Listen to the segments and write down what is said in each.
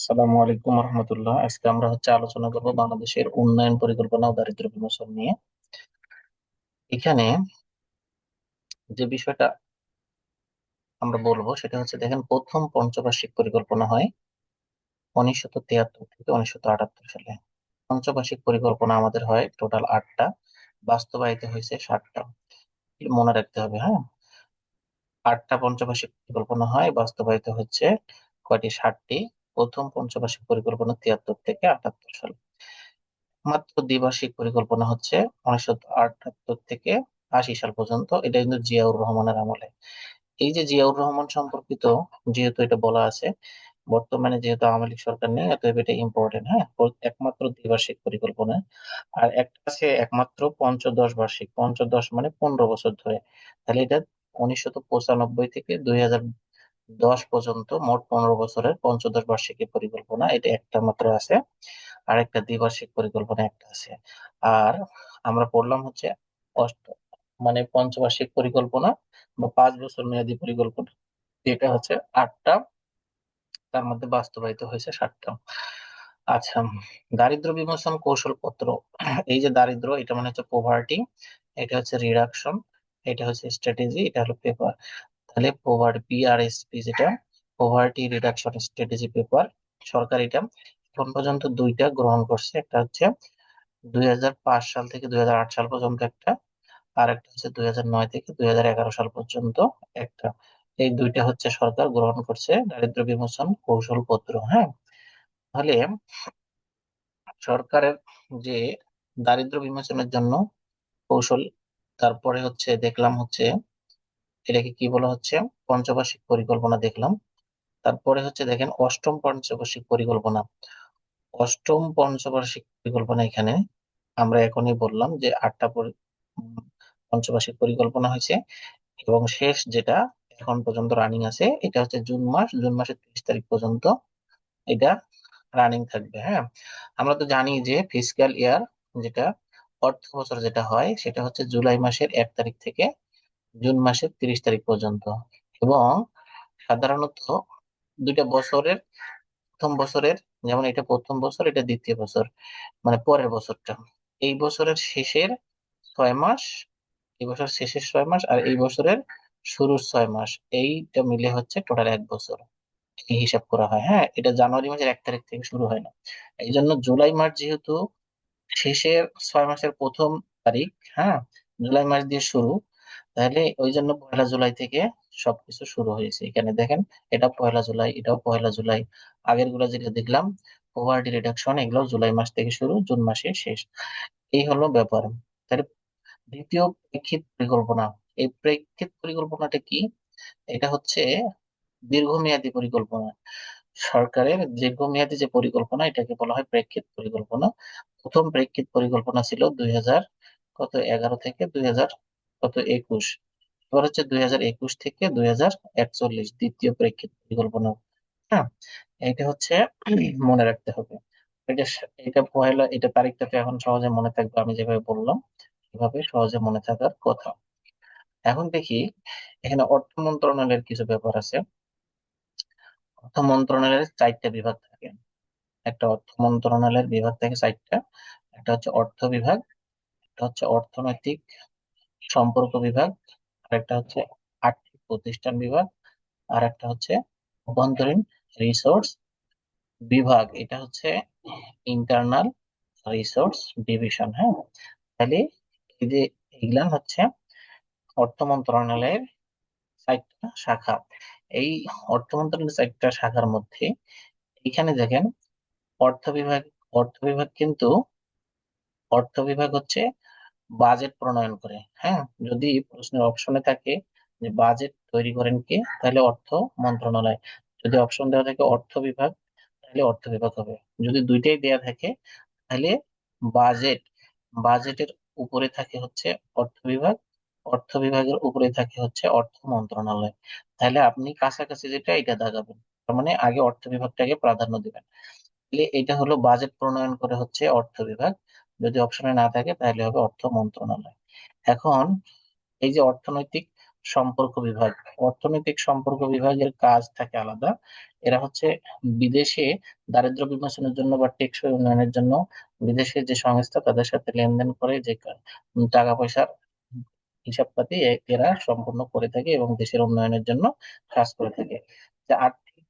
আসসালামু আলাইকুম রহমতুল্লাহ। আজকে আমরা হচ্ছে আলোচনা করব বাংলাদেশের উন্নয়ন পরিকল্পনা ও দারিদ্র বিমোচন নিয়ে। এখানে যে বিষয়টা আমরা বলব সেটা হচ্ছে দেখেন, প্রথম পঞ্চবার্ষিক পরিকল্পনা হয় উনিশশো তিয়াত্তর থেকে উনিশশো আটাত্তর সালে। পঞ্চবার্ষিক পরিকল্পনা আমাদের হয় টোটাল আটটা, বাস্তবায়িত হয়েছে ষাটটা। মনে রাখতে হবে হ্যাঁ? আটটা পঞ্চবার্ষিক পরিকল্পনা হয়, বাস্তবায়িত হচ্ছে কয়টি? ষাটটি। প্রথম পঞ্চবার্ষিক পরিকল্পনা তিয়াত্তর থেকে আটাত্তর সাল। মাত্র দ্বিবার্ষিক পরিকল্পনা হচ্ছে উনিশশো আটাত্তর থেকে আশি সাল পর্যন্ত। এটা কিন্তু জিয়াউর রহমানের আমলে। এই যে জিয়াউর রহমান সম্পর্কিত যেহেতু এটা বলা আছে, বর্তমানে যেহেতু আওয়ামী লীগ সরকার নেই, অতএব এটা ইম্পর্টেন্ট হ্যাঁ? একমাত্র দ্বিবার্ষিক পরিকল্পনা। আর একটা আছে একমাত্র পঞ্চদশ বার্ষিক। পঞ্চদশ মানে পনেরো বছর ধরে। তাহলে এটা উনিশশো পঁচানব্বই থেকে দুই হাজার দশ পর্যন্ত, মোট পনেরো বছরের পঞ্চদশ বার্ষিকী পরিকল্পনা, এটা একটা মাত্র আছে। আর একটা দ্বিবার্ষিক পরিকল্পনা একটা আছে। আর আমরা পড়লাম হচ্ছে অষ্ট মানে পঞ্চবার্ষিক পরিকল্পনা বা পাঁচ বছর মেয়াদী পরিকল্পনা। এটা হচ্ছে আটটা, তার মধ্যে বাস্তবায়িত হয়েছে ষাটটা আচ্ছা দারিদ্র বিমোচন কৌশল পত্র এই যে দারিদ্র, এটা মানে হচ্ছে পোভার্টি এটা হচ্ছে রিডাকশন এটা হচ্ছে স্ট্র্যাটেজি এটা হলো পেপার তাহলে পোভার্টি পিআরএসপি যেটা পোভার্টি রিডাকশন স্ট্র্যাটেজি পেপার সরকার এটা এখন পর্যন্ত দুইটা গ্রহণ করছে। একটা হচ্ছে দুই হাজার পাঁচ সাল থেকে দুই হাজার আট সাল পর্যন্ত একটা, আর একটা হচ্ছে দুই হাজার নয় থেকে দুই সাল পর্যন্ত একটা। এই দুইটা হচ্ছে সরকার গ্রহণ করছে দারিদ্র বিমোচন কৌশল পত্র হ্যাঁ? তাহলে সরকারের যে দারিদ্র বিমোচনের জন্য কৌশল, তারপরে হচ্ছে দেখলাম হচ্ছে এটাকে কি বলা হচ্ছে? পঞ্চবার্ষিক পরিকল্পনা দেখলাম। তারপরে হচ্ছে দেখেন, অষ্টম পঞ্চবার্ষিক পরিকল্পনা। অষ্টম পঞ্চবার্ষিক পরিকল্পনা এখানে আমরা এখনই বললাম যে আটটা পঞ্চবার্ষিক পরিকল্পনা হয়েছে এবং শেষ যেটা এখন পর্যন্ত রানিং আছে, এটা হচ্ছে জুন মাস। জুন মাসের তিরিশ তারিখ পর্যন্ত এটা রানিং থাকবে হ্যাঁ? আমরা তো জানি যে ফিসক্যাল ইয়ার যেটা অর্থ বছর যেটা হয়, সেটা হচ্ছে জুলাই মাসের এক তারিখ থেকে জুন মাসের তিরিশ তারিখ পর্যন্ত। এবং সাধারণত দুইটা বছরের প্রথম বছরের, যেমন এটা প্রথম বছর, এটা দ্বিতীয় বছর মানে পরের বছরটা। এই বছরের শেষের ছয় মাস, এই বছর শেষের ছয় মাস আর এই বছরের শুরুর ছয় মাস, এইটা মিলে হচ্ছে টোটাল এক বছর। এই হিসাব করা হয় হ্যাঁ? এটা জানুয়ারি মাসের এক তারিখ থেকে শুরু হয় না। এই জন্য জুলাই মাস যেহেতু শেষের ছয় মাসের প্রথম তারিখ হ্যাঁ? জুলাই মাস দিয়ে শুরু তাহলে ওই জন্য পয়লা জুলাই থেকে সবকিছু শুরু হয়েছে। এখানে দেখেন, এটা পয়লা জুলাই, এটাও পয়লা জুলাই। আগেরগুলা যেটা দেখলাম পোভার্টি রিডাকশন এগুলো জুলাই মাস থেকে শুরু, জুন মাসে শেষ। এই হলো ব্যাপার। তাহলে দ্বিতীয় প্রেক্ষিত পরিকল্পনা, এই প্রেক্ষিত পরিকল্পনাটা কি? এটা হচ্ছে দীর্ঘমেয়াদী পরিকল্পনা। সরকারের দীর্ঘমেয়াদী যে পরিকল্পনা, এটাকে বলা হয় প্রেক্ষিত পরিকল্পনা। প্রথম প্রেক্ষিত পরিকল্পনা ছিল দুই হাজার কত? এগারো থেকে দুই হাজার কত একুশ। এবার হচ্ছে দুই হাজার একুশ থেকে দুই হাজার একচল্লিশ দ্বিতীয় প্রেক্ষিত পরিকল্পনা। হ্যাঁ এটা হচ্ছে মনে রাখতে হবে। এটা এটা পয়লা এটা তারিখটা তো এখন সহজে মনে থাকবে, আমি যেভাবে বললাম সহজে মনে থাকার কথা। এখন দেখি, এখানে অর্থ মন্ত্রণালয়ের কিছু ব্যাপার আছে। অর্থ মন্ত্রণালয়ের চারটা বিভাগ থাকে। একটা অর্থ মন্ত্রণালয়ের বিভাগ থাকে চারটা, একটা হচ্ছে অর্থ বিভাগ, একটা হচ্ছে অর্থনৈতিক সম্পর্ক বিভাগ আর একটা হচ্ছে আর্থিক প্রতিষ্ঠান বিভাগ আর একটা হচ্ছে অভ্যন্তরীণ রিসোর্স বিভাগ। এটা হচ্ছে ইন্টারনাল রিসোর্স ডিভিশন হ্যাঁ? তাহলে এই যে এগুলা হচ্ছে অর্থ মন্ত্রণালয়ের চারটা শাখা। এই অর্থ মন্ত্রণালয়ের চারটা শাখার মধ্যে এখানে দেখেন অর্থ বিভাগ অর্থ বিভাগ কিন্তু অর্থ বিভাগ হচ্ছে বাজেট প্রণয়ন করে হ্যাঁ? যদি প্রশ্নের অপশনে থাকে যে বাজেট তৈরি করেন কে, তাহলে অর্থ মন্ত্রণালয়। যদি অপশন দেওয়া থাকে অর্থ বিভাগ, তাহলে অর্থ বিভাগ হবে। যদি দুইটাই দেয়া থাকে, তাহলে বাজেট বাজেটের উপরে থাকে হচ্ছে অর্থ বিভাগ, অর্থ বিভাগের উপরে থাকে হচ্ছে অর্থ মন্ত্রণালয়। তাহলে আপনি কাছাকাছি যেটা, এটা দাগাবেন। তার মানে আগে অর্থ বিভাগটাকে প্রাধান্য দিবেন। এটা হলো বাজেট প্রণয়ন করে হচ্ছে অর্থ বিভাগ। যদি অপশনে না থাকে, তাহলে হবে অর্থ মন্ত্রণালয়। এখন এই যে অর্থনৈতিক সম্পর্ক বিভাগ, অর্থনৈতিক সম্পর্ক বিভাগের কাজ থাকে আলাদা। এরা হচ্ছে বিদেশে দারিদ্র বিমোচনের জন্য বা টেকসই উন্নয়নের জন্য বিদেশে যে সংস্থা, তাদের সাথে লেনদেন করে যে টাকা পয়সার হিসাবপাতি এরা সম্পূর্ণ করে থাকে এবং দেশের উন্নয়নের জন্য কাজ করে থাকে।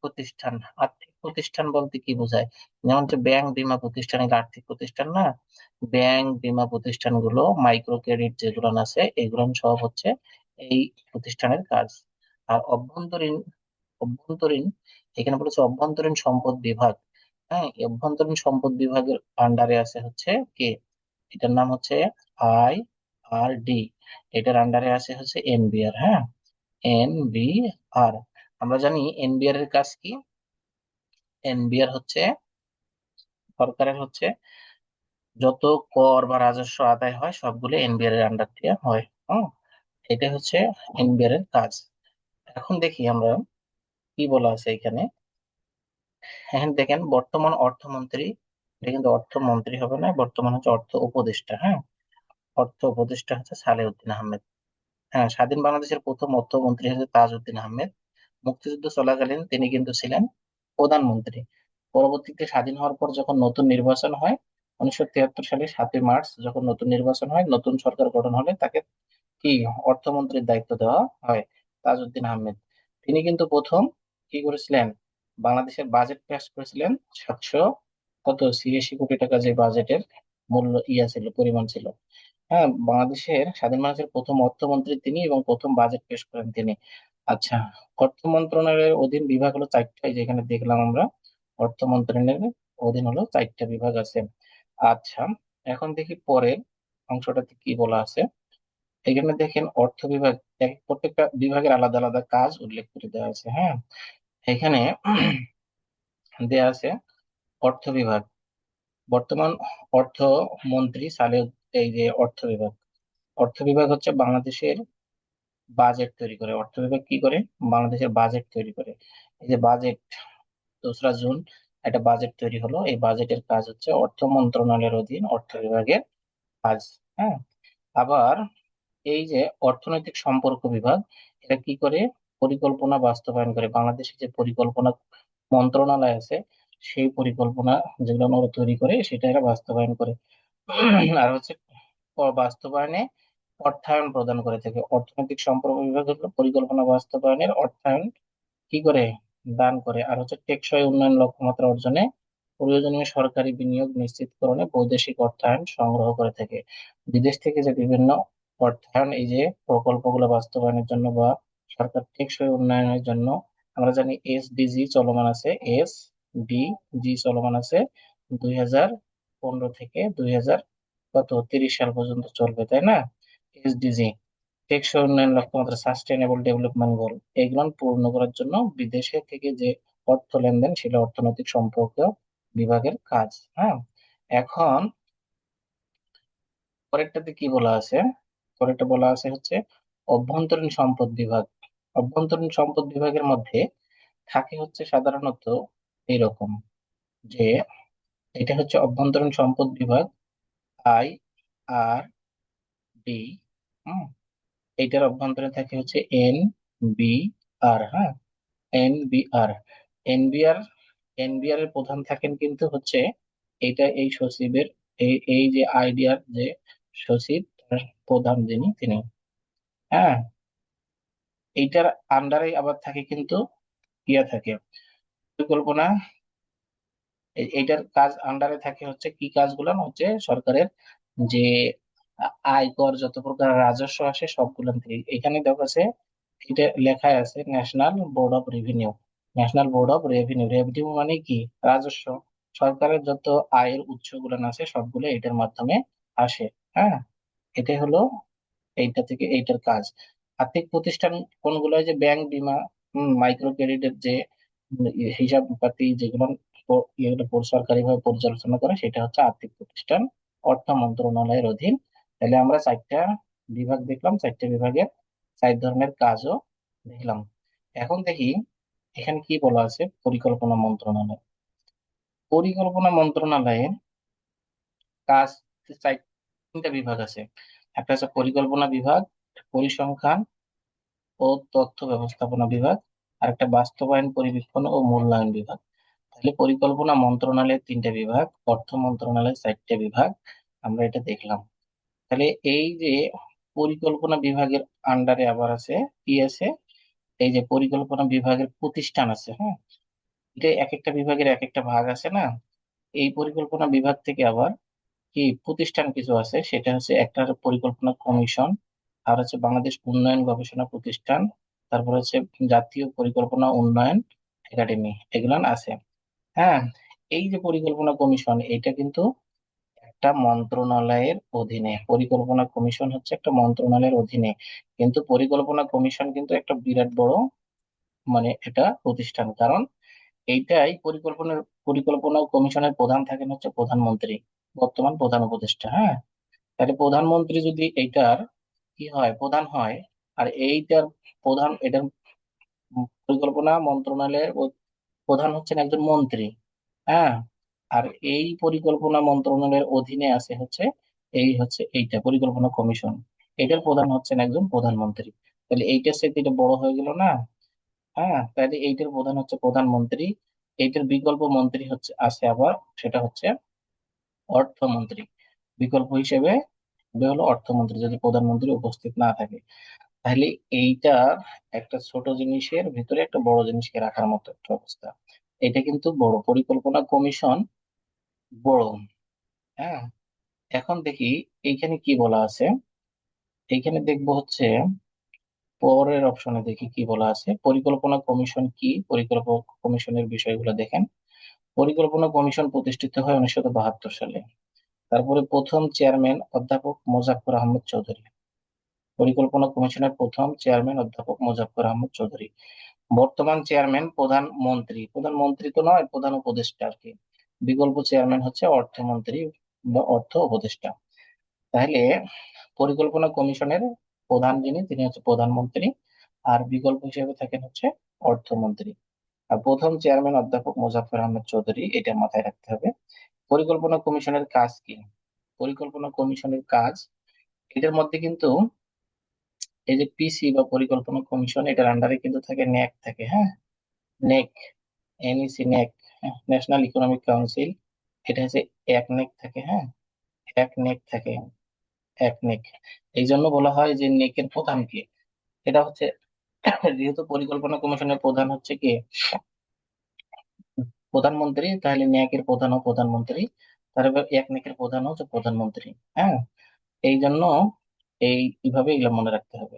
প্রতিষ্ঠান, আর্থিক প্রতিষ্ঠান বলতে কি বোঝায়? যেমন যে ব্যাংক বীমা প্রতিষ্ঠান, এগুলো আর্থিক প্রতিষ্ঠান না? ব্যাংক বীমা প্রতিষ্ঠানগুলো মাইক্রো ক্রেডিট যেগুলো আছে, এগুলো সব হচ্ছে এই প্রতিষ্ঠানের কাজ। আর অভ্যন্তরীণ অভ্যন্তরীণ, এখানে বলেছে অভ্যন্তরীণ সম্পদ বিভাগ। হ্যাঁ অভ্যন্তরীণ সম্পদ বিভাগের আন্ডারে আছে হচ্ছে কে? এটার নাম হচ্ছে আই আর ডি এটার আন্ডারে আছে হচ্ছে এনবিআর হ্যাঁ? এনবিআর আমরা জানি এনবিআর এর কাজ কি? এনবিআর হচ্ছে, সরকারের হচ্ছে যত কর বা রাজস্ব আদায় হয়, সবগুলো এনবিআর এর আন্ডার দিয়ে হয়। হ্যাঁ এটা হচ্ছে এনবিআর এর কাজ। এখন দেখি আমরা কি বলা আছে এখানে। এখানে দেখেন, বর্তমান অর্থমন্ত্রী, এটা কিন্তু অর্থমন্ত্রী হবে না, বর্তমান হচ্ছে অর্থ উপদেষ্টা হ্যাঁ? অর্থ উপদেষ্টা হচ্ছে সালেউদ্দিন আহমেদ। হ্যাঁ স্বাধীন বাংলাদেশের প্রথম অর্থমন্ত্রী হচ্ছে তাজউদ্দিন আহমেদ। মুক্তিযুদ্ধ চলাকালীন তিনি কিন্তু ছিলেন প্রধানমন্ত্রী। পরবর্তীতে স্বাধীন হওয়ার পর যখন নতুন নির্বাচন হয়, উনিশশো তিয়াত্তর সালে সাতই মার্চ যখন নতুন নির্বাচন হয়, নতুন সরকার গঠন হলে তাকে কি অর্থমন্ত্রীর দায়িত্ব দেওয়া হয়? তাজউদ্দিন আহমেদ। তিনি কিন্তু প্রথম কি করেছিলেন? বাংলাদেশের বাজেট পেশ করেছিলেন সাতশো কত? ছিয়াশি কোটি টাকা যে বাজেটের মূল্য ইয়া ছিল, পরিমাণ ছিল। হ্যাঁ বাংলাদেশের স্বাধীন মানুষের প্রথম অর্থমন্ত্রী তিনি এবং প্রথম বাজেট পেশ করেন তিনি। আচ্ছা অর্থ মন্ত্রণালয়ের অধীন বিভাগ হলো চারটা যেখানে দেখলাম আমরা। অর্থ মন্ত্রণালয়ের অধীন হলো চারটা বিভাগ আছে। আচ্ছা এখন দেখি পরের অংশটাতে কি বলা আছে। এখানে দেখেন অর্থ বিভাগ প্রত্যেকটা বিভাগের আলাদা আলাদা কাজ উল্লেখ করে দেওয়া আছে হ্যাঁ? এখানে দেয়া আছে অর্থ বিভাগ। বর্তমান অর্থমন্ত্রী সালে এই যে অর্থ বিভাগ। অর্থ বিভাগ হচ্ছে বাংলাদেশের বাজেট তৈরি করে। অর্থ বিভাগ কি করে? বাংলাদেশের বাজেট তৈরি করে। এই যে বাজেট দোসরা জুন একটা বাজেট তৈরি হলো। এই বাজেটের কাজ হচ্ছে অর্থ মন্ত্রণালয়ের অধীন অর্থ বিভাগের কাজ হ্যাঁ? আবার এই যে অর্থনৈতিক সম্পর্ক বিভাগ এটা কি করে? পরিকল্পনা বাস্তবায়ন করে। বাংলাদেশের যে পরিকল্পনা মন্ত্রণালয় আছে, সেই পরিকল্পনা যেগুলো ওরা তৈরি করে, সেটা এরা বাস্তবায়ন করে। আর হচ্ছে বাস্তবায়নে অর্থায়ন প্রদান করে থাকে। অর্থনৈতিক সম্পর্ক বিভাগ হলো পরিকল্পনা বাস্তবায়নের অর্থায়ন কি করে? দান করে। আর হচ্ছে টেকসই উন্নয়ন লক্ষ্যমাত্রা অর্জনে প্রয়োজনীয় সরকারি বিনিয়োগ নিশ্চিতকরণে বৈদেশিক অর্থায়ন সংগ্রহ করে থাকে। বিদেশ থেকে যে বিভিন্ন অর্থায়ন, এই যে প্রকল্পগুলো বাস্তবায়নের জন্য বা সরকার টেকসই উন্নয়নের জন্য, আমরা জানি এস ডিজি চলমান আছে, এস ডি জি চলমান আছে দুই হাজার পনেরো থেকে দুই হাজার কত? তিরিশ সাল পর্যন্ত চলবে, তাই না? এসডিজি টেকসই উন্নয়ন লক্ষ্যমাত্রা সাস্টেনেবল ডেভেলপমেন্ট গোল এগুলো পূর্ণ করার জন্য বিদেশে থেকে যে অর্থ লেনদেন সেটা অর্থনৈতিক সম্পর্ক বিভাগের কাজ হ্যাঁ? এখন পরেরটাতে কি বলা আছে? পরেরটা বলা আছে হচ্ছে অভ্যন্তরীণ সম্পদ বিভাগ। অভ্যন্তরীণ সম্পদ বিভাগের মধ্যে থাকে হচ্ছে সাধারণত এইরকম যে এটা হচ্ছে অভ্যন্তরীণ সম্পদ বিভাগ, আই আর ডি হুম, এইটার অভ্যন্তরে থাকে হচ্ছে এন বি আর হ্যাঁ? N B R NBR NBR এর প্রধান থাকেন কিন্তু হচ্ছে এটা এই সচিবের, এই এই যে আইডিয়ার যে সচিব প্রধান যিনি, তিনি হ্যাঁ? এইটার আন্ডারে আবার থাকে কিন্তু ইয়া থাকে, পরিকল্পনা এইটার কাজ আন্ডারে থাকে হচ্ছে কি কাজগুলো? হচ্ছে সরকারের যে আয়কর যত প্রকার রাজস্ব আসে সবগুলো থেকে এখানে দেখা আছে এটা লেখা আছে national board of revenue national board of revenue revenue মানে কি? রাজস্ব। সরকারের যত আয়ের উৎসগুলো আছে সবগুলো এটার মাধ্যমে আসে হ্যাঁ? এটাই হলো এইটা থেকে এইটার কাজ। আর্থিক প্রতিষ্ঠান কোনগুলো যে ব্যাংক বিমা মাইক্রো ক্রেডিটের যে হিসাব পাতি যেগুলো সরকারি ভাবে পরিচালনা করে সেটা হচ্ছে আর্থিক প্রতিষ্ঠান অর্থ মন্ত্রণালয়ের অধীন তাহলে আমরা চারটা বিভাগ দেখলাম, চারটা বিভাগের চার ধরনের কাজও দেখলাম। এখন দেখি এখানে কি বলা আছে পরিকল্পনা মন্ত্রণালয়। পরিকল্পনা মন্ত্রণালয়ে কাজ তিনটা বিভাগ আছে। একটা আছে পরিকল্পনা বিভাগ, পরিসংখ্যান ও তথ্য ব্যবস্থাপনা বিভাগ, আর একটা বাস্তবায়ন, পরিবীক্ষণ ও মূল্যায়ন বিভাগ। তাহলে পরিকল্পনা মন্ত্রণালয়ের তিনটা বিভাগ, অর্থ মন্ত্রণালয়ের চারটে বিভাগ, আমরা এটা দেখলাম। তাহলে এই যে পরিকল্পনা বিভাগের আন্ডারে আবার আছে, কি আছে? এই যে পরিকল্পনা বিভাগের প্রতিষ্ঠান আছে হ্যাঁ? এটা এক একটা বিভাগের এক একটা ভাগ আছে না? এই পরিকল্পনা বিভাগ থেকে আবার কি প্রতিষ্ঠান কিছু আছে? সেটা হচ্ছে একটা পরিকল্পনা কমিশন, আর হচ্ছে বাংলাদেশ উন্নয়ন গবেষণা প্রতিষ্ঠান, তারপর হচ্ছে জাতীয় পরিকল্পনা উন্নয়ন একাডেমি, এগুলো আছে। হ্যাঁ এই যে পরিকল্পনা কমিশন এটা কিন্তু একটা মন্ত্রণালয়ের অধীনে, পরিকল্পনা কমিশন হচ্ছে একটা মন্ত্রণালয়ের অধীনে। কিন্তু পরিকল্পনা কমিশন কিন্তু একটা বিরাট বড় মানে এটা প্রতিষ্ঠান। কারণ এইটাই পরিকল্পনার, পরিকল্পনা কমিশনের প্রধান থাকেন হচ্ছে প্রধানমন্ত্রী, বর্তমান প্রধান উপদেষ্টা হ্যাঁ? তাহলে প্রধানমন্ত্রী যদি এইটার কি হয়, প্রধান হয়, আর এইটার প্রধান, এটার পরিকল্পনা মন্ত্রণালয়ের প্রধান হচ্ছেন একজন মন্ত্রী হ্যাঁ? আর এই পরিকল্পনা মন্ত্রণালয়ের অধীনে আছে হচ্ছে, এই হচ্ছে এইটা, পরিকল্পনা কমিশন। এটার প্রধান হচ্ছেন একজন প্রধানমন্ত্রী। তাহলে এইটার সাথে এটা বড় হয়ে গেল না? হ্যাঁ তাহলে এইটার প্রধান হচ্ছে প্রধানমন্ত্রী। এইটার বিকল্প মন্ত্রী হচ্ছে, আছে আবার, সেটা হচ্ছে অর্থমন্ত্রী। বিকল্প হিসেবে হলো অর্থমন্ত্রী, যদি প্রধানমন্ত্রী উপস্থিত না থাকে। তাহলে এইটা একটা ছোট জিনিসের ভিতরে একটা বড় জিনিসকে রাখার মতো একটা অবস্থা। এটা কিন্তু বড় পরিকল্পনা কমিশন বড় হ্যাঁ এখন দেখি এইখানে কি বলা আছে? এইখানে দেখব হচ্ছে পরের অপশনে দেখি কি বলা আছে। পরিকল্পনা কমিশন কি? পরিকল্পনা কমিশনের বিষয়গুলো দেখেন। পরিকল্পনা কমিশন প্রতিষ্ঠিত হয় উনিশশো বাহাত্তর সালে। তারপরে প্রথম চেয়ারম্যান অধ্যাপক মোজাফফর আহমদ চৌধুরী। পরিকল্পনা কমিশনের প্রথম চেয়ারম্যান অধ্যাপক মোজাফফর আহমদ চৌধুরী। বর্তমান চেয়ারম্যান প্রধানমন্ত্রী প্রধানমন্ত্রী তো নয়, প্রধান উপদেষ্টা আর কি। বিকল্প চেয়ারম্যান হচ্ছে অর্থমন্ত্রী বা অর্থ উপদেষ্টা। তাহলে পরিকল্পনা কমিশনের প্রধান যিনি, তিনি হচ্ছে প্রধানমন্ত্রী আর বিকল্প হিসেবে থাকেন হচ্ছে অর্থমন্ত্রী। আর প্রথম চেয়ারম্যান অধ্যাপক মোজাফফর আহমেদ চৌধুরী, এটা মাথায় রাখতে হবে। পরিকল্পনা কমিশনের কাজ কি? পরিকল্পনা কমিশনের কাজ, এটার মধ্যে কিন্তু এই যে পিসি বা পরিকল্পনা কমিশন, এটার আন্ডারে কিন্তু থাকে ন্যাক থাকে হ্যাঁ? NEC NEC NEC national economic council এটা হচ্ছে এক নেক থাকে হ্যাঁ? এক নেক থাকে, এক নেক। এই জন্য বলা হয় যে নেকের প্রধান কে? এটা হচ্ছে যেহেতু পরিকল্পনা কমিশনের প্রধান হচ্ছে কে? প্রধানমন্ত্রী, তাহলে ন্যাকের প্রধান ও প্রধানমন্ত্রী, তারপর এক নেকের প্রধান হচ্ছে প্রধানমন্ত্রী হ্যাঁ? এই জন্য এইভাবে এগুলো মনে রাখতে হবে।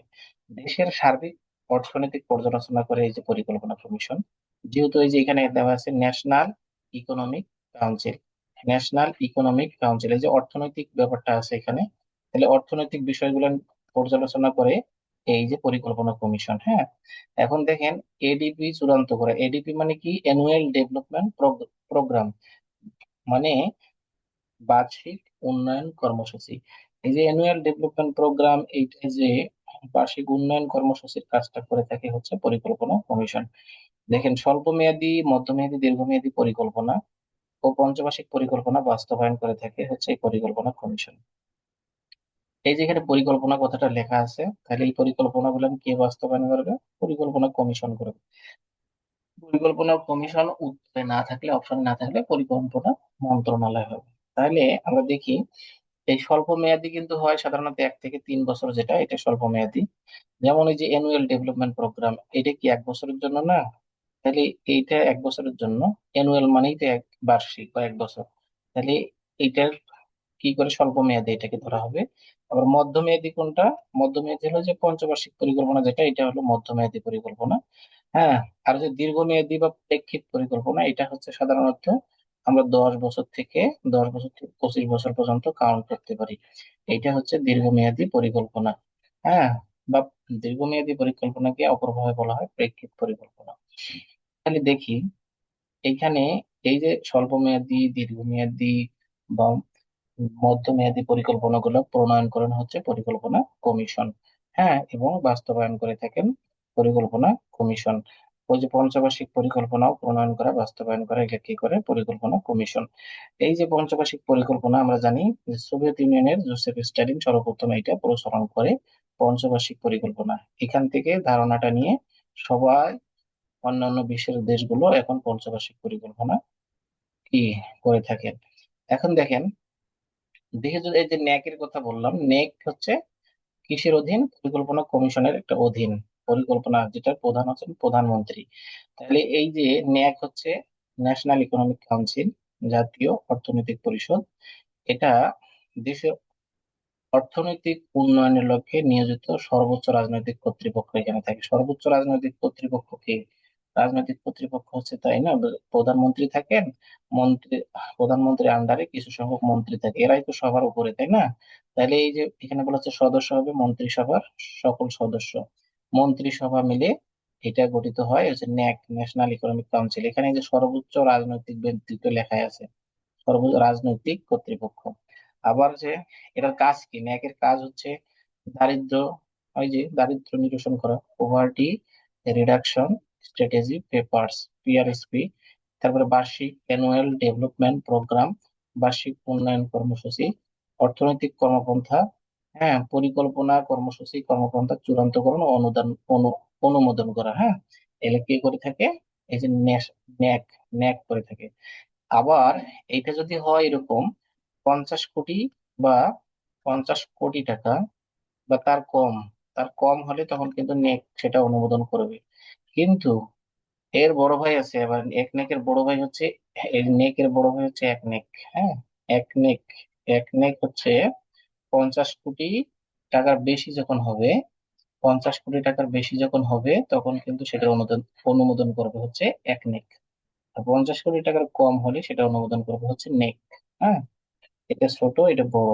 দেশের সার্বিক অর্থনৈতিক পর্যালোচনা করে এই যে পরিকল্পনা কমিশন যেহেতু এই যে এখানে দেওয়া আছে national economic council national economic council এই যে অর্থনৈতিক ব্যাপারটা আছে এখানে, তাহলে অর্থনৈতিক বিষয়গুলো পর্যালোচনা করে এই যে পরিকল্পনা কমিশন হ্যাঁ? এখন দেখেন এডিপি চূড়ান্ত করে এডিপি মানে কি? অ্যানুয়াল ডেভেলপমেন্ট প্রোগ্রাম মানে বার্ষিক উন্নয়ন কর্মসূচি। এই যে অ্যানুয়াল ডেভেলপমেন্ট প্রোগ্রাম এইটা যে বার্ষিক উন্নয়ন কর্মসূচির কাজটা করে থাকে হচ্ছে পরিকল্পনা কমিশন। দেখেন স্বল্প মেয়াদী মধ্যমেয়াদী, দীর্ঘমেয়াদী পরিকল্পনা ও পঞ্চবার্ষিক পরিকল্পনা বাস্তবায়ন করে থাকে হচ্ছে এই পরিকল্পনা কমিশন। এই যেখানে পরিকল্পনা কথাটা লেখা আছে, তাহলে এই পরিকল্পনাগুলো কে বাস্তবায়ন করবে? পরিকল্পনা কমিশন করবে। পরিকল্পনা কমিশন না থাকলে, অপশন না থাকলে পরিকল্পনা মন্ত্রণালয় হবে। তাহলে আমরা দেখি, এই স্বল্প মেয়াদি কিন্তু হয় সাধারণত এক থেকে তিন বছর যেটা, এটা স্বল্প মেয়াদি যেমন এই যে অ্যানুয়াল ডেভেলপমেন্ট প্রোগ্রাম এটা কি এক বছরের জন্য না? তাহলে এইটা এক বছরের জন্য অ্যানুয়াল মানেই তো এক বার্ষিক বা এক বছর। তাহলে এইটার কি করে স্বল্প মেয়াদি এটাকে ধরা হবে? আবার মধ্যমেয়াদী কোনটা? মধ্যমেয়াদী হলো যে পঞ্চবার্ষিক পরিকল্পনা যেটা, এটা হলো মধ্যমেয়াদী পরিকল্পনা। হ্যাঁ আর যে দীর্ঘমেয়াদী বা প্রেক্ষিত পরিকল্পনা, এটা হচ্ছে সাধারণত আমরা দশ বছর থেকে দশ বছর থেকে পঁচিশ বছর পর্যন্ত কাউন্ট করতে পারি। এটা হচ্ছে দীর্ঘমেয়াদী পরিকল্পনা। হ্যাঁ বা দীর্ঘমেয়াদী পরিকল্পনাকে অপরভাবে বলা হয় প্রেক্ষিত পরিকল্পনা। তাহলে দেখি, এখানে এই যে স্বল্প মেয়াদী দীর্ঘমেয়াদী বা মধ্যমেয়াদী পরিকল্পনাগুলো প্রণয়ন করেন হচ্ছে পরিকল্পনা কমিশন। হ্যাঁ এবং বাস্তবায়ন করে থাকেন পরিকল্পনা কমিশন। ওই যে পঞ্চবার্ষিক পরিকল্পনাও প্রণয়ন করা, বাস্তবায়ন করা, এটা কি করে? পরিকল্পনা কমিশন। এই যে পঞ্চবার্ষিক পরিকল্পনা, আমরা জানি সোভিয়েত ইউনিয়নের জোসেফ স্টালিন সর্বপ্রথম এটা প্রসারণ করে পঞ্চবার্ষিক পরিকল্পনা। এখান থেকে ধারণাটা নিয়ে সবাই অন্যান্য বিশ্বের দেশগুলো এখন পঞ্চবার্ষিক পরিকল্পনা কি করে থাকেন? এখন দেখেন, দেখে যদি এই যে ন্যাকের কথা বললাম নেক হচ্ছে কিসের অধীন পরিকল্পনা কমিশনের একটা অধীন পরিকল্পনা, যেটার প্রধান হচ্ছেন প্রধানমন্ত্রী। তাহলে এই যে ন্যাক হচ্ছে ন্যাশনাল ইকোনমিক কাউন্সিল জাতীয় অর্থনৈতিক পরিষদ, এটা দেশের অর্থনৈতিক উন্নয়নের লক্ষ্যে নিয়োজিত সর্বোচ্চ রাজনৈতিক কর্তৃপক্ষ এখানে থাকে। সর্বোচ্চ রাজনৈতিক কর্তৃপক্ষ কে? রাজনৈতিক কর্তৃপক্ষ হচ্ছে তাই না? প্রধানমন্ত্রী থাকেন, মন্ত্রী, প্রধানমন্ত্রীর আন্ডারে কিছু সংখ্যক মন্ত্রী থাকে। এরাই তো সবার উপরে, তাই না? তাহলে এই যে এখানে বলা হচ্ছে সদস্য হবে মন্ত্রিসভার সকল সদস্য। মন্ত্রিসভা মিলে এটা গঠিত হয়, হচ্ছে ন্যাক, ন্যাশনাল ইকোনমিক কাউন্সিল। এখানে যে সর্বোচ্চ রাজনৈতিক ব্যক্তিত্ব লেখায় আছে, সর্বোচ্চ রাজনৈতিক কর্তৃপক্ষ। আবার যে এটার কাজ কি? ন্যাকের কাজ হচ্ছে দারিদ্র, ওই যে দারিদ্র নিরসন করা poverty reduction strategy, papers, PRSP, তারপরে বার্ষিক অ্যানুয়াল ডেভেলপমেন্ট প্রোগ্রাম, বার্ষিক উন্নয়ন কর্মসূচি, অর্থনৈতিক কর্মপন্থা হ্যাঁ পরিকল্পনা কর্মসূচি, কর্মপন্থা চূড়ান্তকরণ, অনুদান অনুমোদন করা হ্যাঁ এগুলো কে করে থাকে? এই যে ন্যাক ন্যাক করে থাকে। আবার এইটা যদি হয় এরকম পঞ্চাশ কোটি বা পঞ্চাশ কোটি টাকা বা তার কম তার কম হলে তখন কিন্তু নেক সেটা অনুমোদন করবে। কিন্তু এর বড় ভাই আছে আবার এক নেকের বড় ভাই হচ্ছে, এর নেকের বড় ভাই হচ্ছে এক নেক হ্যাঁ? এক নেক এক নেক হচ্ছে পঞ্চাশ কোটি টাকার বেশি যখন হবে, পঞ্চাশ কোটি টাকার বেশি যখন হবে, তখন কিন্তু সেটা অনুমোদন অনুমোদন করবে হচ্ছে এক নেক। আর পঞ্চাশ কোটি টাকার কম হলে সেটা অনুমোদন করবে হচ্ছে নেক হ্যাঁ? এটা ছোট, এটা বড়।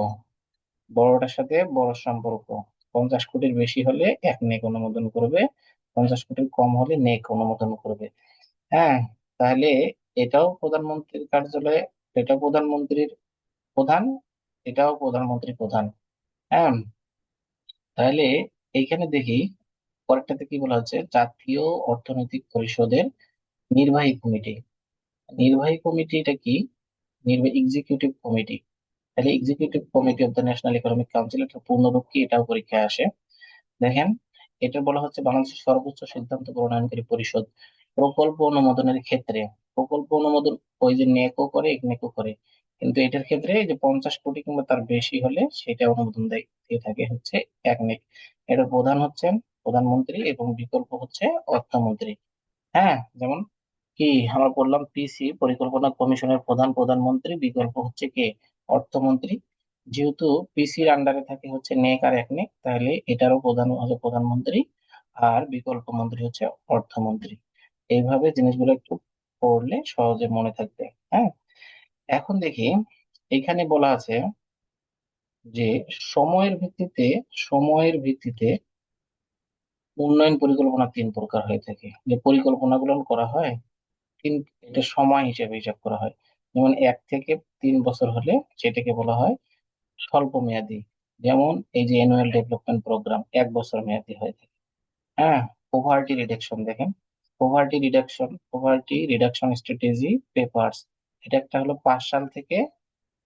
বড়টার সাথে বড় সম্পর্ক। পঞ্চাশ কোটির বেশি হলে এক নেক অনুমোদন করবে পঞ্চাশ কোটি কম হলে নেক অনুমোদন করবে। হ্যাঁ তাহলে এটাও প্রধানমন্ত্রীর কার্যালয়ে, এটাও প্রধানমন্ত্রীর প্রধান, এটাও প্রধানমন্ত্রী প্রধান। হ্যাঁ তাহলে এইখানে দেখি, পরেরটাতে কি বলা হচ্ছে? জাতীয় অর্থনৈতিক পরিষদের নির্বাহী কমিটি। নির্বাহী কমিটিটা কি? নির্বাহী এক্সিকিউটিভ কমিটি তাহলে executive committee of the national economic council এটা পূর্ণরূপ কি এটাও পরীক্ষায় আসে? দেখেন এটা বলা হচ্ছে বাংলাদেশের সর্বোচ্চ সিদ্ধান্ত প্রণয়নকারী পরিষদ। প্রকল্প অনুমোদনের ক্ষেত্রে, প্রকল্প অনুমোদন ওই যে নেকও করে একনেকও করে। কিন্তু এটার ক্ষেত্রে যে পঞ্চাশ কোটি কিংবা তার বেশি হলে সেটা অনুমোদন দেয় থাকে হচ্ছে একনেক এটার প্রধান হচ্ছেন প্রধানমন্ত্রী এবং বিকল্প হচ্ছে অর্থমন্ত্রী। হ্যাঁ যেমন কি, আমরা বললাম পিসি পরিকল্পনা কমিশনের প্রধান প্রধানমন্ত্রী, বিকল্প হচ্ছে কে? অর্থমন্ত্রী। যেহেতু পিসির আন্ডারে থাকে হচ্ছে নেক আর এক নেক, তাহলে এটারও প্রধান হচ্ছে প্রধানমন্ত্রী আর বিকল্প মন্ত্রী হচ্ছে অর্থমন্ত্রী। এইভাবে জিনিসগুলো একটু পড়লে সহজে মনে থাকবে হ্যাঁ? এখন দেখি, এখানে বলা আছে যে সময়ের ভিত্তিতে সময়ের ভিত্তিতে উন্নয়ন পরিকল্পনা তিন প্রকার হয়ে থাকে। যে পরিকল্পনাগুলো করা হয়, তিন এটা সময় হিসেবে হিসাব করা হয়। যেমন এক থেকে তিন বছর হলে সেটাকে বলা হয় স্বল্প মেয়াদি যেমন এই যে অ্যানুয়াল ডেভেলপমেন্ট প্রোগ্রাম এক বছর মেয়াদি হয়ে থাকে। হ্যাঁ পোভার্টি রিডাকশন দেখেন। Poverty reduction poverty reduction strategy papers এটা একটা হলো পাঁচ সাল থেকে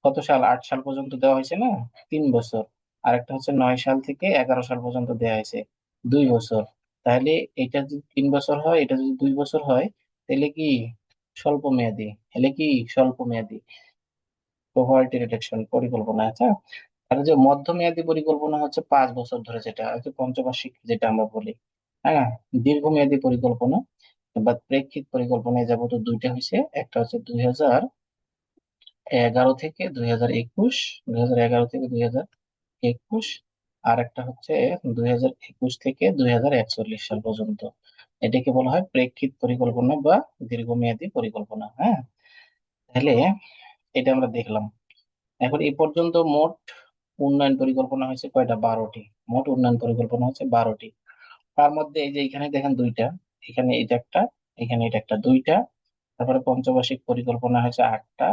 কত সাল? আট সাল পর্যন্ত দেওয়া হয়েছে না? তিন বছর। আর একটা হচ্ছে নয় সাল থেকে এগারো সাল পর্যন্ত দেওয়া হয়েছে। দুই বছর। তাহলে এটা যদি তিন বছর হয়, এটা যদি দুই বছর হয়, তাহলে কি? স্বল্প মেয়াদি হলে কি? স্বল্প মেয়াদি পোভার্টি রিডাকশন পরিকল্পনা আচ্ছা? আর যে মধ্যমেয়াদী পরিকল্পনা হচ্ছে পাঁচ বছর ধরে যেটা পঞ্চবার্ষিক যেটা আমরা বলি হ্যাঁ দীর্ঘমেয়াদী পরিকল্পনা বা প্রেক্ষিত পরিকল্পনা যাবত দুইটা হয়েছে একটা হচ্ছে দুই হাজার এগারো থেকে দুই হাজার একুশ, দুই হাজার এগারো থেকে দুই হাজার একুশ, আর একটা হচ্ছে দুই হাজার একুশ থেকে দুই হাজার একচল্লিশ সাল পর্যন্ত। এটাকে বলা হয় প্রেক্ষিত পরিকল্পনা বা দীর্ঘমেয়াদী পরিকল্পনা হ্যাঁ? তাহলে এটা আমরা দেখলাম। এখন এই পর্যন্ত মোট উন্নয়ন পরিকল্পনা হয়েছে কয়টা? বারোটি। মোট উন্নয়ন পরিকল্পনা হচ্ছে বারোটি। তার মধ্যে এই যে এখানে দেখেন দুইটা। এখানে এটা একটা, এখানে এটা একটা দুইটা। তারপরে পঞ্চবার্ষিক পরিকল্পনা হয়েছে আটটা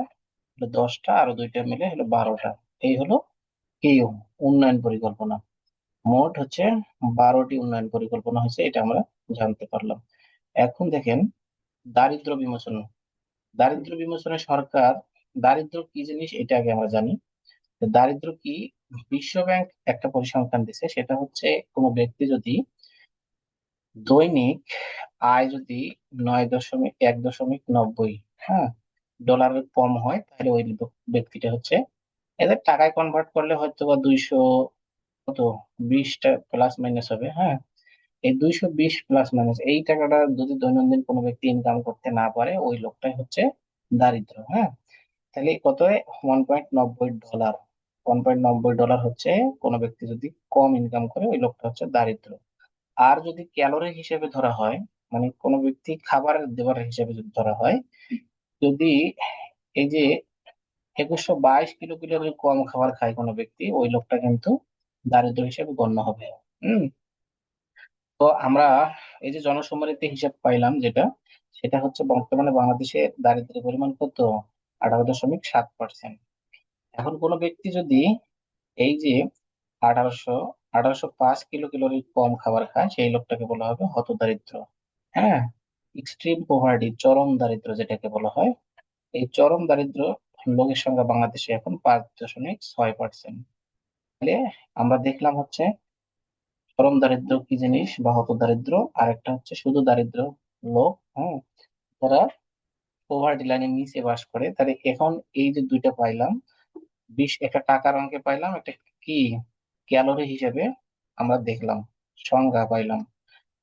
দশটা, আরও দুইটা মিলে হলো বারোটা। এই হলো কেউ উন্নয়ন পরিকল্পনা। মোট হচ্ছে বারোটি উন্নয়ন পরিকল্পনা হয়েছে, এটা আমরা জানতে পারলাম। এখন দেখেন দারিদ্র বিমোচন। দারিদ্র বিমোচনে সরকার দারিদ্র কি জিনিস? এটা আগে আমরা জানি। দারিদ্র কি? বিশ্ব ব্যাংক একটা পরিসংখ্যান দিছে, সেটা হচ্ছে কোনো ব্যক্তি যদি দৈনিক আয় যদি নয় দশমিক এক দশমিক নব্বই হ্যাঁ ডলারের কম হয়, তাহলে ওই ব্যক্তিটা হচ্ছে এদের টাকায় কনভার্ট করলে হয়তো বা দুইশো কত? বিশটা প্লাস মাইনাস হবে হ্যাঁ। এই দুইশো বিশ প্লাস মাইনাস এই টাকাটা যদি দৈনন্দিন কোনো ব্যক্তি ইনকাম করতে না পারে, ওই লোকটাই হচ্ছে দারিদ্র হ্যাঁ। তাহলে কত ওয়ান পয়েন্ট নব্বই ডলার ওয়ান পয়েন্ট নব্বই ডলার হচ্ছে কোনো ব্যক্তি যদি কম ইনকাম করে, ওই লোকটা হচ্ছে দারিদ্র। আর যদি ক্যালোরি হিসেবে ধরা হয় মানে কোনো ব্যক্তি খাবারের দেবার হিসেবে যদি ধরা হয়, যদি এই যে একুশশো বাইশ কিলো ক্যালোরি কম খাবার খায় কোনো ব্যক্তি, ওই লোকটা কিন্তু দারিদ্র হিসেবে গণ্য হবে। হম? তো আমরা এই যে জনসম্মানিত হিসাব পাইলাম যেটা, সেটা হচ্ছে বর্তমানে বাংলাদেশে দারিদ্র্যের পরিমাণ কত? আঠারো দশমিক সাত পার্সেন্ট এখন কোনো ব্যক্তি যদি এই যে আঠারোশো আঠারোশো পাঁচ কিলো ক্যালোরি কম খাবার খায়, সেই লোকটাকে বলা হবে হতদারিদ্র। হ্যাঁ? এক্সট্রিম পোভার্টি চরম দারিদ্র যেটাকে বলা হয়। এই চরম দারিদ্র লোকের সংখ্যা বাংলাদেশে এখন পাঁচ দশমিক ছয় পার্সেন্ট আমরা দেখলাম হচ্ছে চরম দারিদ্র কি জিনিস বা হত দারিদ্র আর একটা হচ্ছে শুধু দারিদ্র লোক হ্যাঁ? যারা পোভার্টি লাইনের নিচে বাস করে, তাহলে এখন এই যে দুইটা পাইলাম, বিশ, একটা টাকার অঙ্কে পাইলাম, একটা কি? ক্যালোরি হিসেবে আমরা দেখলাম, সংজ্ঞা পাইলাম।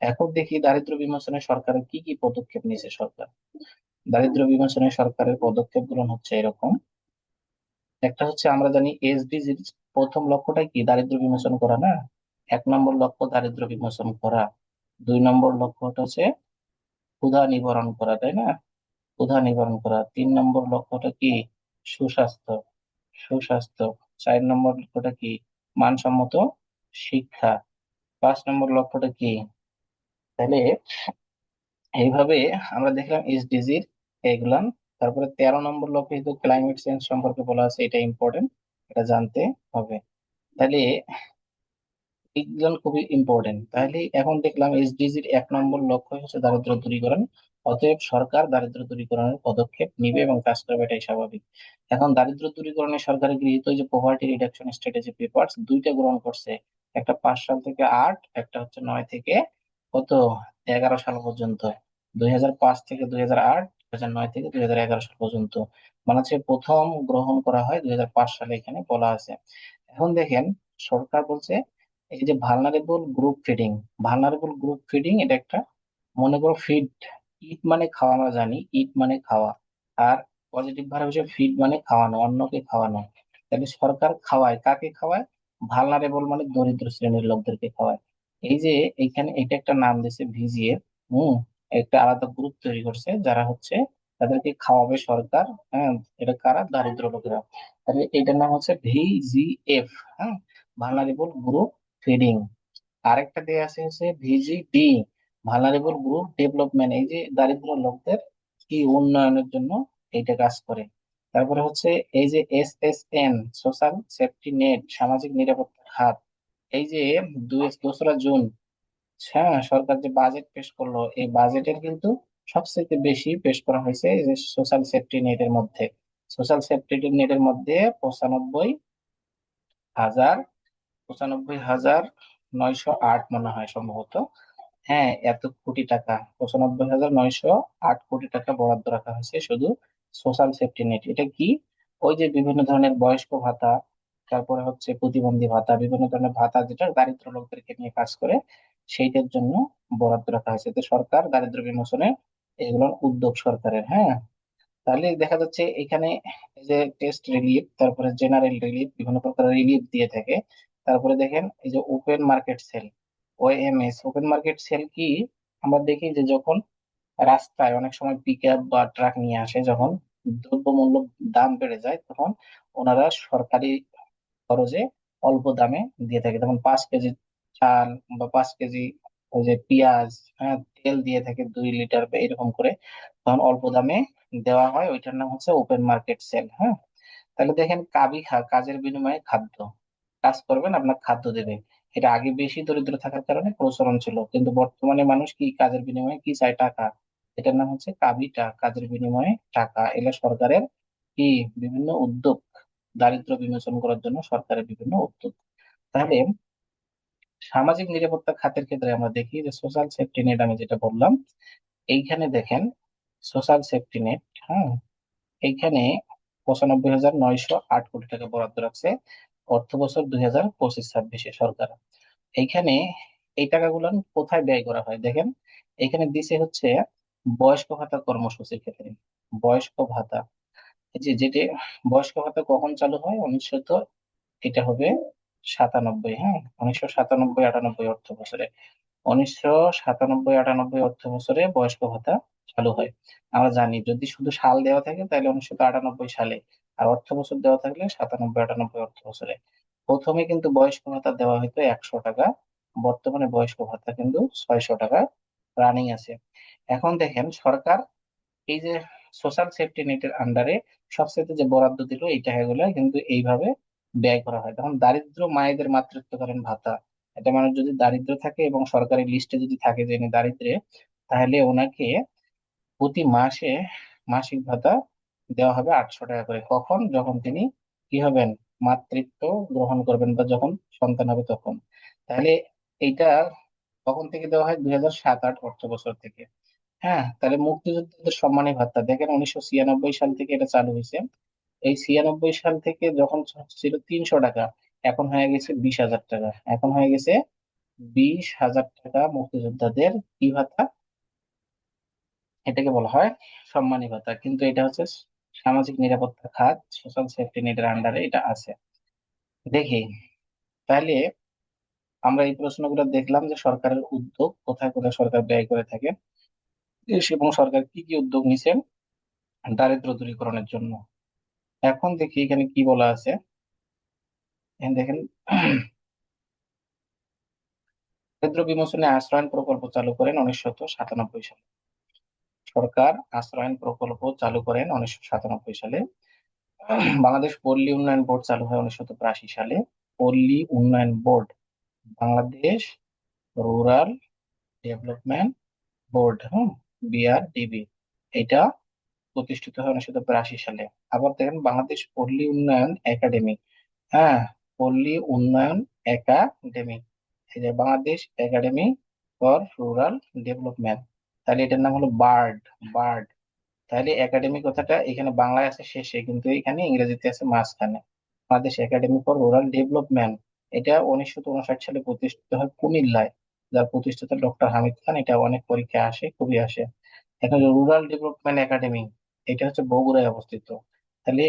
এখন দেখি দারিদ্র বিমোচনে সরকারের কি কি পদক্ষেপ নিয়েছে সরকার। দারিদ্র বিমোচনে সরকারের পদক্ষেপগুলো হচ্ছে এরকম। একটা হচ্ছে আমরা জানি এসডিজির প্রথম লক্ষ্যটা কি? দারিদ্র বিমোচন করা না? এক নম্বর লক্ষ্য দারিদ্র বিমোচন করা। দুই নম্বর লক্ষ্যটা হচ্ছে ক্ষুধা নিবারণ করা, তাই না? ক্ষুধা নিবারণ করা। তিন নম্বর লক্ষ্যটা কি? সুস্বাস্থ্য। সুস্বাস্থ্য। চার নম্বর লক্ষ্যটা কি? মানসম্মত শিক্ষা। পাঁচ নম্বর লক্ষ্যটা কি? তাহলে এইভাবে আমরা দেখলাম এসডিজির এগুলান তারপরে তেরো নম্বর লক্ষ্য কিন্তু ক্লাইমেট চেঞ্জ সম্পর্কে বলা আছে, এটা ইম্পর্টেন্ট এটা জানতে হবে। তাহলে এগুলো খুবই ইম্পর্টেন্ট তাহলে এখন দেখলাম এসডিজির এক নম্বর লক্ষ্য হচ্ছে দারিদ্র দূরীকরণ। অতএব সরকার দারিদ্র দূরীকরণের পদক্ষেপ নিবে এবং কাজ করবে, এটাই স্বাভাবিক। এখন দারিদ্র দূরীকরণে সরকার গৃহীত যে পোভার্টি রিডাকশন স্ট্র্যাটেজি পেপারস দুইটা গ্রহণ করছে। একটা পাঁচ সাল থেকে আট, একটা হচ্ছে নয় থেকে কত? এগারো সাল পর্যন্ত। দুই থেকে দুই আট নয় থেকে দুই হাজার এগারো সাল পর্যন্ত। মানে হচ্ছে প্রথম গ্রহণ করা হয় দুই হাজার পাঁচ সালে এখানে বলা আছে। এখন দেখেন, সরকার বলছে এই যে vulnerable group feeding vulnerable group feeding এটা একটা মনে করো ফিড ইট মানে খাওয়া আমরা জানি ইট মানে খাওয়া, আর পজিটিভ ভাবে হচ্ছে ফিড মানে খাওয়ানো, অন্যকে খাওয়ানো। তাহলে সরকার খাওয়ায়, কাকে খাওয়ায়? ভালনারেবল মানে দরিদ্র শ্রেণির লোকদেরকে খাওয়ায়। এই যে এখানে এটা একটা নাম দিয়েছে ভিজিএফ হুম, একটা আলাদা গ্রুপ তৈরি করছে, যারা হচ্ছে তাদেরকে খাওয়াবে সরকার হ্যাঁ এটা কারা? দারিদ্র লোকেরা। তাহলে এটার নাম হচ্ছে ভিজিএফ হ্যাঁ ভালনারেবল গ্রুপ ফিডিং আরেকটা দেয়া আছে হচ্ছে ভিজিডি ভালনারেবল গ্রুপ ডেভেলপমেন্ট এই যে দারিদ্র লোকদের কি উন্নয়নের জন্য এইটা কাজ করে। তারপরে হচ্ছে এই যে S S N social safety net সামাজিক নিরাপত্তার হাত এই যে দোসরা জুন হ্যাঁ সরকার যে বাজেট পেশ করল, এই বাজেটের কিন্তু সবচেয়ে বেশি পেশ করা হয়েছে যে সোশ্যাল সেফটি নেটের মধ্যে। সোশ্যাল সেফটি নেটের মধ্যে পঁচানব্বই হাজার পঁচানব্বই হাজার নয়শো আট মনে হয় সম্ভবত। হ্যাঁ এত কোটি টাকা। পঁচানব্বই হাজার নয়শো আট কোটি টাকা বরাদ্দ রাখা হয়েছে শুধু সোশ্যাল সেফটি নেট এটা কি? ওই যে বিভিন্ন ধরনের বয়স্ক ভাতা, তারপরে হচ্ছে প্রতিবন্ধী ভাতা, বিভিন্ন ধরনের ভাতা যেটা দারিদ্র লোকদেরকে নিয়ে কাজ করে সেইটার জন্য বরাদ্দ রাখা হয়েছে। তো সরকার দারিদ্র বিমোচনে এগুলোর উদ্যোগ সরকারের হ্যাঁ? তাহলে দেখা যাচ্ছে এখানে যে টেস্ট রিলিফ তারপরে জেনারেল রিলিফ বিভিন্ন প্রকার রিলিফ দিয়ে থাকে। তারপরে দেখেন, এই যে open market sale OMS open market sale কি? আমরা দেখি যে যখন রাস্তায় অনেক সময় পিক আপ বা ট্রাক নিয়ে আসে, যখন দ্রব্যমূল্য দাম বেড়ে যায়, তখন ওনারা সরকারি খরচে অল্প দামে দিয়ে থাকে। যেমন পাঁচ কেজি চাল বা পাঁচ কেজি ওই যে পেঁয়াজ হ্যাঁ তেল দিয়ে থাকে দুই লিটার বা এরকম করে, তখন অল্প দামে দেওয়া হয়। ওইটার নাম হচ্ছে ওপেন মার্কেট সেল হ্যাঁ। তাহলে দেখেন, কাবিখা কাজের বিনিময়ে খাদ্য। কাজ করবেন, আপনার খাদ্য দেবে এটা আগে বেশি দরিদ্র থাকার কারণে প্রচলন ছিল। কিন্তু বর্তমানে মানুষ কি কাজের বিনিময়ে কি চায় টাকা? এটার নাম হচ্ছে কাবিটা, কাজের বিনিময়ে টাকা। এগুলো সরকারের কি বিভিন্ন উদ্যোগ, দারিদ্র বিমোচন করার জন্য সরকারের বিভিন্ন উদ্যোগ। তাহলে সামাজিক নিরাপত্তা খাতের ক্ষেত্রে আমরা দেখি যে সোশ্যাল সেফটি নেট আমি যেটা বললাম, এইখানে দেখেন সোশ্যাল সেফটি নেট হ্যাঁ? এইখানে পঁচানব্বই হাজার নয়শো আট কোটি টাকা বরাদ্দ রাখছে। অর্থ বছর দুই হাজার পঁচিশ ছাব্বিশে সরকার। এইখানে এই টাকাগুলো কোথায় ব্যয় করা হয়? দেখেন, এখানে দিছে হচ্ছে বয়স্ক ভাতা কর্মসূচির ক্ষেত্রে। বয়স্ক ভাতা। যে যেটি বয়স্ক ভাতা কখন চালু হয়? উনিশশো এটা হবে সাতানব্বই হ্যাঁ? উনিশশো সাতানব্বই, আটানব্বই অর্থ বছরে উনিশশো সাতানব্বই, আটানব্বই অর্থ বছরে বয়স্ক ভাতা চালু হয়। আমরা জানি, যদি শুধু সাল দেওয়া থাকে, তাহলে উনিশশো আটানব্বই সালে আর অর্থ বছর দেওয়া থাকলে সাতানব্বই, আটানব্বই অর্থ বছরে প্রথমে কিন্তু বয়স্ক ভাতা দেওয়া হয়তো একশো টাকা, বর্তমানে বয়স্ক ভাতা কিন্তু ছয়শো টাকা রানিং আছে। এখন দেখেন সরকার এই যে সোশ্যাল সেফটি নেটের আন্ডারে সবচেয়ে যে বরাদ্দ দিল এই টাকাগুলো কিন্তু এইভাবে ব্যয় করা হয়। তখন দারিদ্র মায়েদের মাতৃত্বকালীন ভাতা এটা মানুষ যদি দারিদ্র থাকে এবং সরকারি লিস্টে যদি থাকে যে দারিদ্রে, তাহলে ওনাকে প্রতি মাসে মাসিক ভাতা দেওয়া হবে আটশো টাকা করে। কখন? যখন তিনি কি হবেন? মাতৃত্ব গ্রহণ করবেন বা যখন সন্তান হবে তখন। তাহলে এইটা কখন থেকে দেওয়া হয়? দুই হাজার সাত, আট অর্থ বছর থেকে। হ্যাঁ তাহলে মুক্তিযোদ্ধাদের সম্মানী ভাতা। দেখেন উনিশশো ছিয়ানব্বই সাল থেকে এটা চালু হয়েছে। এই ছিয়ানব্বই সাল থেকে যখন ছিল তিনশো টাকা, এখন হয়ে গেছে বিশ হাজার টাকা। এখন হয়ে গেছে বিশ হাজার টাকা মুক্তিযোদ্ধাদের কি ভাতা? এটাকে বলা হয় সম্মানী ভাতা। কিন্তু এটা হচ্ছে সামাজিক নিরাপত্তা খাত সোশ্যাল সেফটি নেটের আন্ডারে এটা আছে। দেখি তাহলে আমরা এই প্রশ্নগুলো দেখলাম যে সরকারের উদ্যোগ কোথায় কোথায় সরকার ব্যয় করে থাকে এবং সরকার কি কি উদ্যোগ নিছেন দারিদ্র দূরীকরণের জন্য। এখন দেখি এখানে কি বলা আছে। দেখেন দারিদ্র বিমোচনে আশ্রয়ন প্রকল্প চালু করেন উনিশশো সাতানব্বই সালে। সরকার আশ্রয়ন প্রকল্প চালু করেন উনিশশো সাতানব্বই সালে। বাংলাদেশ পল্লী উন্নয়ন বোর্ড চালু হয় উনিশশো বিরাশি সালে। পল্লী উন্নয়ন board, Bangladesh rural development board, হম বিআরডিবি এটা প্রতিষ্ঠিত হয় উনিশশো বিরাশি সালে। আবার দেখেন বাংলাদেশ পল্লী উন্নয়ন একাডেমি হ্যাঁ পল্লী উন্নয়ন একাডেমি, এই যে Bangladesh academy for rural development. তাহলে এটার নাম হলো বার্ড বার্ড। তাহলে একাডেমি কথাটা এখানে বাংলায় আছে শেষে, কিন্তু এখানে ইংরেজিতে আছে মাঝখানে। Bangladesh academy for rural development. এটা উনিশশো উনষাট সালে প্রতিষ্ঠিত হয় কুমিল্লায়, যার প্রতিষ্ঠাতা ডক্টর হামিদ খান। এটা অনেক পরীক্ষায় আসে, খুবই আসে। এটা রুরাল ডেভেলপমেন্ট একাডেমি। এটা হচ্ছে বগুড়ায় অবস্থিত। তাহলে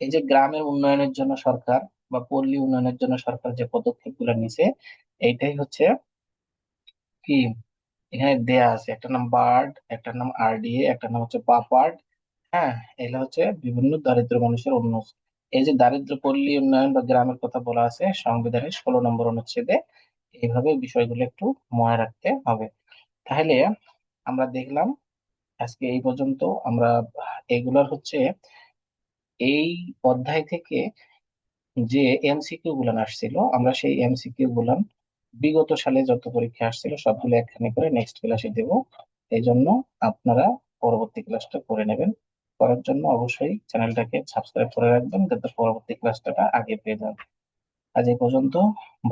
এই যে গ্রামের উন্নয়নের জন্য সরকার বা পল্লী উন্নয়নের জন্য সরকার যে পদক্ষেপগুলো নিছে, এইটাই হচ্ছে কি এখানে দেয়া আছে, একটা নাম বার্ড, একটা নাম আরডিএ একটা নাম হচ্ছে বাপার্ড হ্যাঁ? এগুলো হচ্ছে বিভিন্ন দারিদ্র মানুষের উন্নয়ন। এই যে দারিদ্র পল্লী উন্নয়ন বা গ্রামের কথা বলা আছে, সংবিধানের ষোলো নম্বর অনুচ্ছেদে এইভাবে বিষয়গুলো একটু মনে রাখতে হবে। তাহলে আমরা দেখলাম, আজকে এই পর্যন্ত আমরা এগুলোর হচ্ছে এই অধ্যায় থেকে যে এমসিকিউ গুলান আসছিল, আমরা সেই এমসিকিউ গুলান বিগত সালে যত পরীক্ষা আসছিল, সবগুলো একখানে করে নেক্সট ক্লাসে দেব। এই জন্য আপনারা পরবর্তী ক্লাসটা করে নেবেন। করার জন্য অবশ্যই চ্যানেলটাকে সাবস্ক্রাইব করে রাখবেন, যাতে পরবর্তী ক্লাসটা আগে পেয়ে যান। আজ এই পর্যন্ত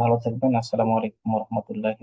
ভালো থাকবেন। আসসালামু আলাইকুম রহমতুল্লাহি